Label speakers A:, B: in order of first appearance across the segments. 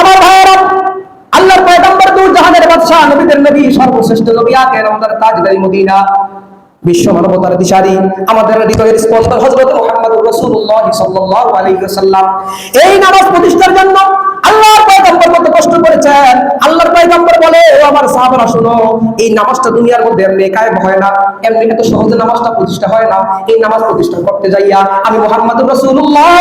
A: আমার ভাইয়েরা, আল্লাহর পয়গম্বর দূর জাহানের বাদশাহ, নবীদের নবী, সর্বশ্রেষ্ঠ নবী আকের আমাদের তাজদারি মদিনা। বিশ্ব মানবতার দিশারি, আমাদের হৃদয়ের স্পন্দন হযরত মুহাম্মদুর রাসূলুল্লাহ সাল্লাল্লাহু আলাইহি ওয়াসাল্লাম। এই নামাজ প্রতিষ্ঠার জন্য আল্লাহর পয়গম্বর কত কষ্ট করেছেন আল্লাহর পয়গম্বর বলে ও আমার সাহাবারা শুনো, এই নামাজটা দুনিয়ার মধ্যে এমনি হয় না। এমনি এত সহজে নামাজটা প্রতিষ্ঠা হয় না। এই নামাজ প্রতিষ্ঠা করতে যাইয়া আমি মুহাম্মদুর রাসূলুল্লাহ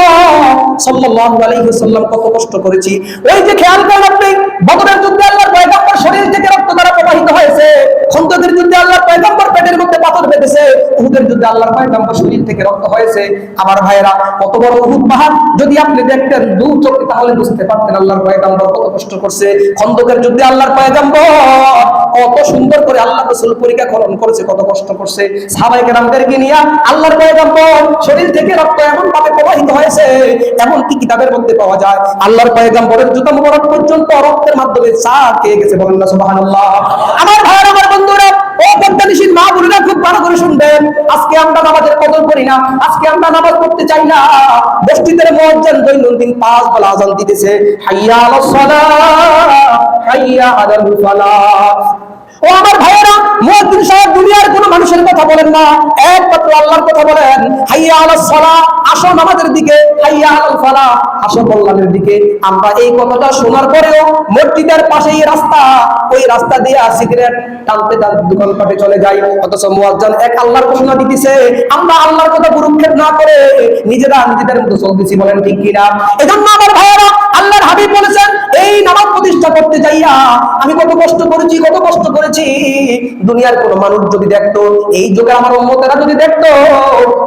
A: সাল্লাল্লাহু আলাইহি সাল্লাম কত কষ্ট করেছি। ওই যে খেয়াল করেন আপনি, বদরের যুদ্ধে আল্লাহর পয়গম্বর শরীর থেকে রক্ত দ্বারা প্রবাহিত হয়েছে। খন্দকের যুদ্ধে আল্লাহর পয়গম্বর পেটের মধ্যে পাথর বেঁধেছে, উহুদের যুদ্ধে আল্লাহর পয়গম্বর শরীর থেকে রক্ত হয়েছে। আমার ভাইয়েরা, কত বড় উহুদ পাহাড় যদি আপনি দেখতেন দু চোখে, তাহলে বুঝতে পারতেন আল্লাহর পয়গম্বর কত কষ্ট করছে। খন্দকের যুদ্ধে আল্লাহর পয়গম্বর কত সুন্দর করে আল্লাহ রাসূল পরীক্ষা খনন করেছে, কত কষ্ট করছে। সাহাবায়ে কেরামদেরকে নিয়ে আল্লাহর পয়গম্বর শরীর থেকে রক্ত এমন ভাবে প্রবাহিত হয়েছে এমন কি কিতাবের মধ্যে পাওয়া যায়। আল্লাহর পয়গম্বরের জুতা মুবারক পর্যন্ত রক্তের মাধ্যমে চা খেয়ে গেছে, বলেন না সুবহানাল্লাহ। আমার ভাইয়ের বন্ধুরা মা বোনেরা খুব ভালো করে শুনবেন। আজকে আমরা নামাজের কদর করি না। আজকে আমরা নামাজ পড়তে চাই না। মসজিদের মুয়াজ্জিন দৈনন্দিন পাঁচ বেলা আজান দিতেছে। হাইয়া আলাস সালাহ, হাইয়া আলাল ও আমার ভাইয়েরা, মুয়াজ্জিন সাহেব দুনিয়ার কোনো মানুষের কথা বলেন না। একমাত্র আল্লাহর কথা বলেন, হাইয়া আলাস সালাহ আসো নামাজের দিকে, হাইয়া আলাল ফালাহ আসো কল্যাণের দিকে। আমরা এই কথাটা শোনার পরেও মসজিদের পাশেই রাস্তা, ওই রাস্তা দিয়ে সিগারেট টানতে টানতে দোকানপাটে চলে যাই। অথচ মুয়াজ্জিন এক আল্লাহর ঘোষণা দিতেছে, আমরা আল্লাহর কথা গুরুক্ষেপ না করে নিজেরা নিজেদের মতো চলতেছি বলেন ঠিক কিনা? এজন্য আমার ভাইয়েরা, আল্লাহর হাবিব বলেছেন, এই নামাজ যাইয়া আমি কত কষ্ট করেছি, কত কষ্ট করেছি। দুনিয়ার কোন মানুষ যদি দেখতো, এই যুগে আমার উম্মতেরা যদি দেখতো,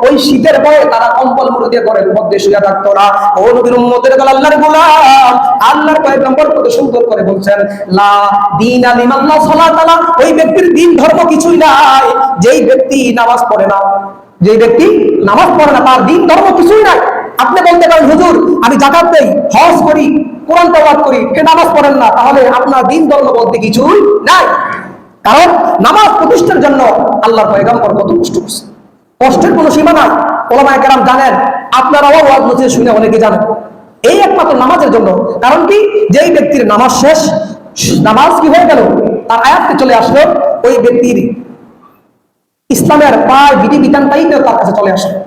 A: ওই শীতের ভয়ে তারা কম্বল মুড়ে দিয়ে ঘরের মধ্যে শুয়ে থাকতো না। ও নবীর উম্মতের দল আল্লাহর গোলাম। আল্লাহর পয়গম্বর কত সুন্দর করে বলছেন, লা দিন আলিমাল্লাহ সালাত আলা ওই ব্যক্তির দিন ধর্ম কিছুই নাই। যেই ব্যক্তি নামাজ পড়ে না যে ব্যক্তি নামাজ পড়ে না, তার দিন ধর্ম কিছুই নাই। আপনি বলতে পারেন, হুজুর, আমি জাকাত দেই, হজ করি। কোরআন তেলাওয়াত করি, কে নামাজ পড়েন না, তাহলে আপনার দিন ধর্ম বলতে কিছুই নাই। কারণ নামাজ প্রতিষ্ঠার জন্য আল্লাহর পয়গম্বর কত কষ্ট করছে। কষ্টের কোনো সীমা নাই। ওলামায়ে কেরাম জানেন আপনারাও ওয়াজ নসিহত শুনে অনেকে জানেন। এই একমাত্র নামাজের জন্য। কারণ কি? যেই ব্যক্তির নামাজ শেষ, নামাজ কি হয়ে গেল? তার আয়াতকে চলে আসলো, ওই ব্যক্তির ইসলামের প্রায় বিধি বিধানটাই তার কাছে চলে আসলো।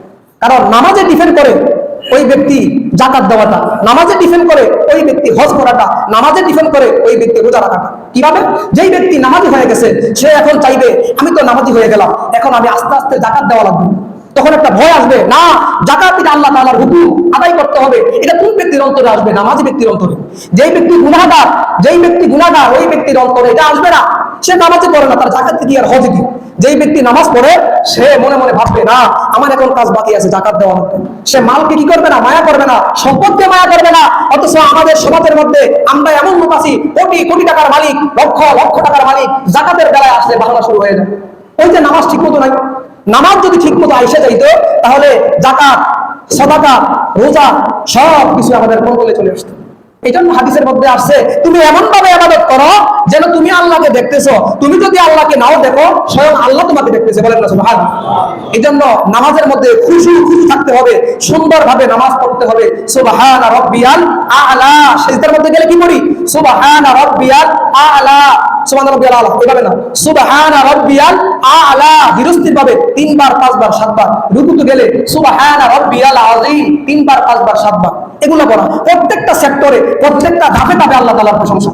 A: কারণ নামাজে ডিফেন্ড করে ওই ব্যক্তি জাকাত দেওয়াটা, নামাজে ডিফেন্ড করে ওই ব্যক্তি হজ করাটা, নামাজে ডিফেন্ড করে ওই ব্যক্তি রোজা রাখাটা। কীভাবে? যেই ব্যক্তি নামাজি হয়ে গেছে, সে এখন চাইবে, আমি তো নামাজি হয়ে গেলাম, এখন আমি আস্তে আস্তে জাকাত দেওয়া লাগবে। তখন একটা ভয় আসবে, না জাকাত আল্লাহ তাআলার হুকুম, আদায় করতে হবে। এটা কোন ব্যক্তির অন্তরে আসবে? নামাজি ব্যক্তির অন্তরে। যেই ব্যক্তি গুনাহগার, যেই ব্যক্তি গুনাহগার, ওই ব্যক্তির অন্তরে এটা আসবে না। সে নামাজে পড়ে না, তার জাকাত কি আর হজ কি যেই ব্যক্তি নামাজ পড়ে, সে মনে মনে ভাববে, না, আমার এখন কাজ বাকি আছে, জাকাত দেওয়া লাগবে। সে মালকে কি করবে না? মায়া করবে না? সম্পদকে মায়া করবে না? অথচ আমাদের সমাজের মধ্যে আমরা এমন লোক আছি, কোটি কোটি টাকার মালিক, লক্ষ লক্ষ টাকার মালিক, জাকাতের বেলায় আসলে বাংলা শুরু হয়ে যায়। ওই যে নামাজ ঠিক মতো নাই। নামাজ যদি ঠিক মতো আইসে যাইতো, তাহলে জাকাত, সদাকা, রোজা সব কিছু আমাদের কন্ট্রোলে চলে আসতো। এই জন্য হাদিসের মধ্যে আসছে, তুমি এমন ভাবে আবাদত করো দেখতেছো? তুমি যদি আল্লাহকে নাও দেখো, স্বয়ং আল্লাহ তোমাকে দেখতেছে, বলেন না সুবহান এই জন্য নামাজের মধ্যে খুশি খুশি থাকতে হবে সুন্দর ভাবে নামাজ পড়তে হবে। সুবহান রাব্বিয়াল আলা। সেজদার মধ্যে গেলে কি করি? সুবহান রাব্বিয়াল আলা। আলা এগুলো পড়া প্রত্যেকটা সেক্টরে প্রত্যেকটা ধাপে ধাপে আল্লাহ তাআলার প্রশংসা।